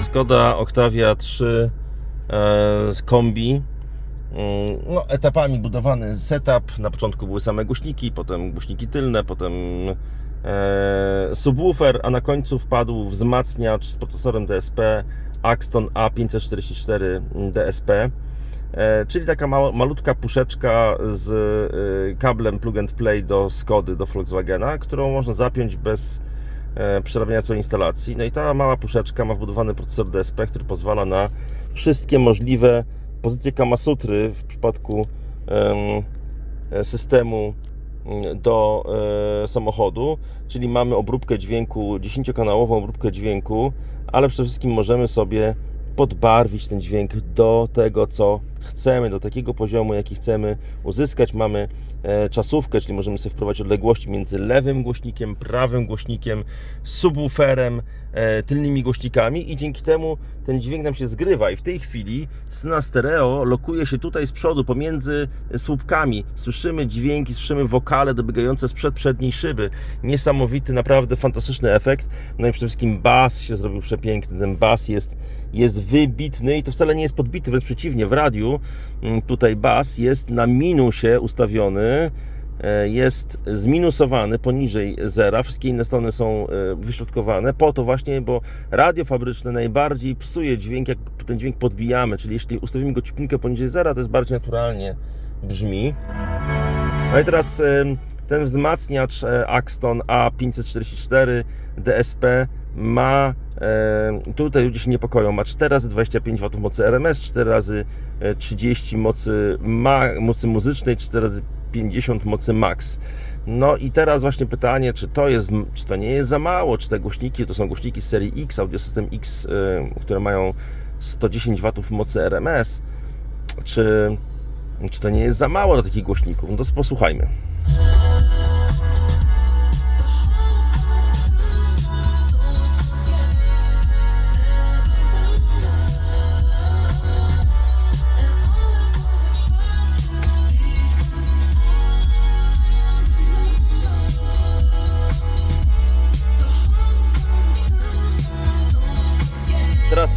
Skoda Octavia 3 e, z kombi. Mm, No, etapami budowany setup. Na początku były same głośniki, potem głośniki tylne, potem e, subwoofer, a na końcu wpadł wzmacniacz z procesorem DSP Axton A544 DSP. E, czyli taka malutka puszeczka z kablem plug and play do Skody, do Volkswagena, którą można zapiąć bez przerabiania całej instalacji. No i ta mała puszeczka ma wbudowany procesor DSP, który pozwala na wszystkie możliwe pozycje Kamasutry w przypadku e, systemu mm, do e, samochodu, czyli mamy obróbkę dźwięku, 10-kanałową obróbkę dźwięku, ale przede wszystkim możemy sobie podbarwić ten dźwięk do tego, co chcemy, do takiego poziomu, jaki chcemy uzyskać. Mamy e, czasówkę, czyli możemy sobie wprowadzić odległości między lewym głośnikiem, prawym głośnikiem, subwooferem, e, tylnymi głośnikami i dzięki temu ten dźwięk nam się zgrywa i w tej chwili scena stereo lokuje się tutaj z przodu, pomiędzy słupkami. Słyszymy dźwięki, słyszymy wokale dobiegające sprzed przedniej szyby. Niesamowity, naprawdę fantastyczny efekt. No i przede wszystkim bas się zrobił przepiękny. Ten bas jest, jest wybitny i to wcale nie jest podbity, wręcz przeciwnie. W radiu mm, tutaj bas jest na minusie ustawiony. E, jest zminusowany poniżej zera, wszystkie inne strony są e, wyśrodkowane, po to właśnie, bo radio fabryczne najbardziej psuje dźwięk, jak ten dźwięk podbijamy, czyli jeśli ustawimy go ciupinkę poniżej zera, to jest bardziej naturalnie brzmi. No i teraz ten wzmacniacz e, Axton A544 DSP ma, e, tutaj ludzie się niepokoją, ma 4 razy 25 W mocy RMS, 4 razy e, 30 mocy, ma, mocy muzycznej, 4 razy 50 mocy max. No i teraz właśnie pytanie, czy to jest, czy to nie jest za mało, czy te głośniki, to są głośniki serii X, Audio System X, e, które mają 110 W mocy RMS, czy, czy to nie jest za mało dla takich głośników? No to posłuchajmy.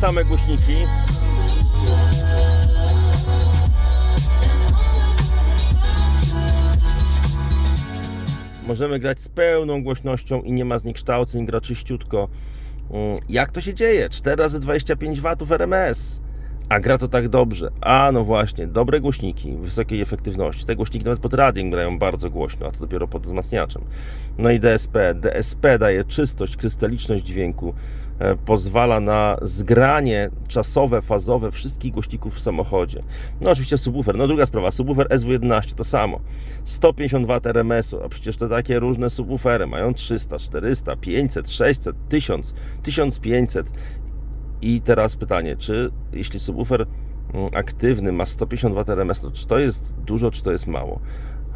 Same głośniki. Możemy grać z pełną głośnością i nie ma zniekształceń, gra czyściutko. Mm, Jak to się dzieje? 4 razy 25 W RMS. A gra to tak dobrze. A no właśnie, dobre głośniki wysokiej efektywności. Te głośniki nawet pod radiem grają bardzo głośno, a co dopiero pod wzmacniaczem. No i DSP. DSP daje czystość, krystaliczność dźwięku, e, pozwala na zgranie czasowe, fazowe wszystkich głośników w samochodzie. No oczywiście subwoofer. No druga sprawa, subwoofer SW11 to samo. 150 W RMS-u, a przecież te takie różne subwoofery mają 300, 400, 500, 600, 1000, 1500 i teraz pytanie, czy jeśli subwoofer mm, aktywny ma 150 W RMS, to czy to jest dużo, czy to jest mało?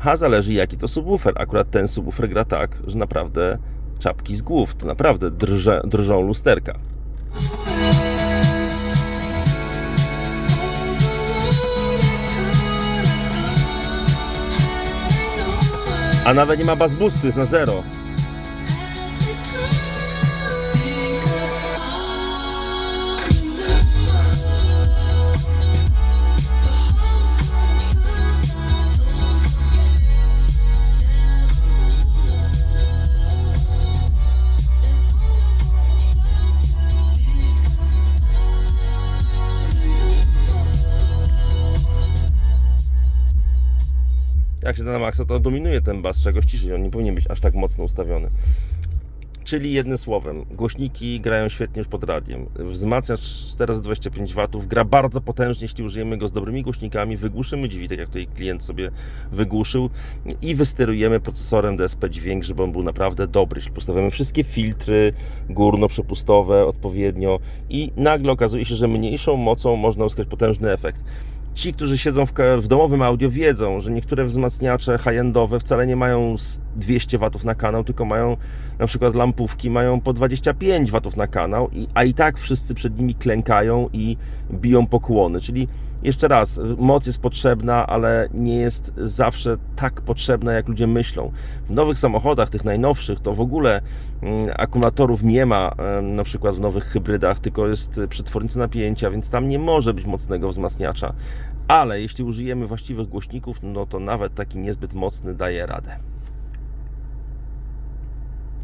A zależy jaki to subwoofer. Akurat ten subwoofer gra tak, że naprawdę czapki z głów, to naprawdę drże, drżą lusterka. A nawet nie ma bass boostu, jest na zero. Jak się da na maksa, to dominuje ten bas, czegoś ciszej, on nie powinien być aż tak mocno ustawiony. Czyli jednym słowem, głośniki grają świetnie już pod radiem. Wzmacniacz 425 W gra bardzo potężnie, jeśli użyjemy go z dobrymi głośnikami, wygłuszymy drzwi, tak jak tutaj klient sobie wygłuszył i wysterujemy procesorem DSP dźwięk, żeby on był naprawdę dobry. Jeśli postawimy wszystkie filtry górno-przepustowe odpowiednio i nagle okazuje się, że mniejszą mocą można uzyskać potężny efekt. Ci, którzy siedzą w, w domowym audio, wiedzą, że niektóre wzmacniacze high-endowe wcale nie mają 200 watów na kanał, tylko mają na przykład lampówki mają po 25 watów na kanał, a i tak wszyscy przed nimi klękają i biją pokłony. Czyli jeszcze raz, moc jest potrzebna, ale nie jest zawsze tak potrzebna, jak ludzie myślą. W nowych samochodach, tych najnowszych, to w ogóle mm, akumulatorów nie ma, na przykład w nowych hybrydach, tylko jest przetwornica napięcia, więc tam nie może być mocnego wzmacniacza. Ale jeśli użyjemy właściwych głośników, no to nawet taki niezbyt mocny daje radę.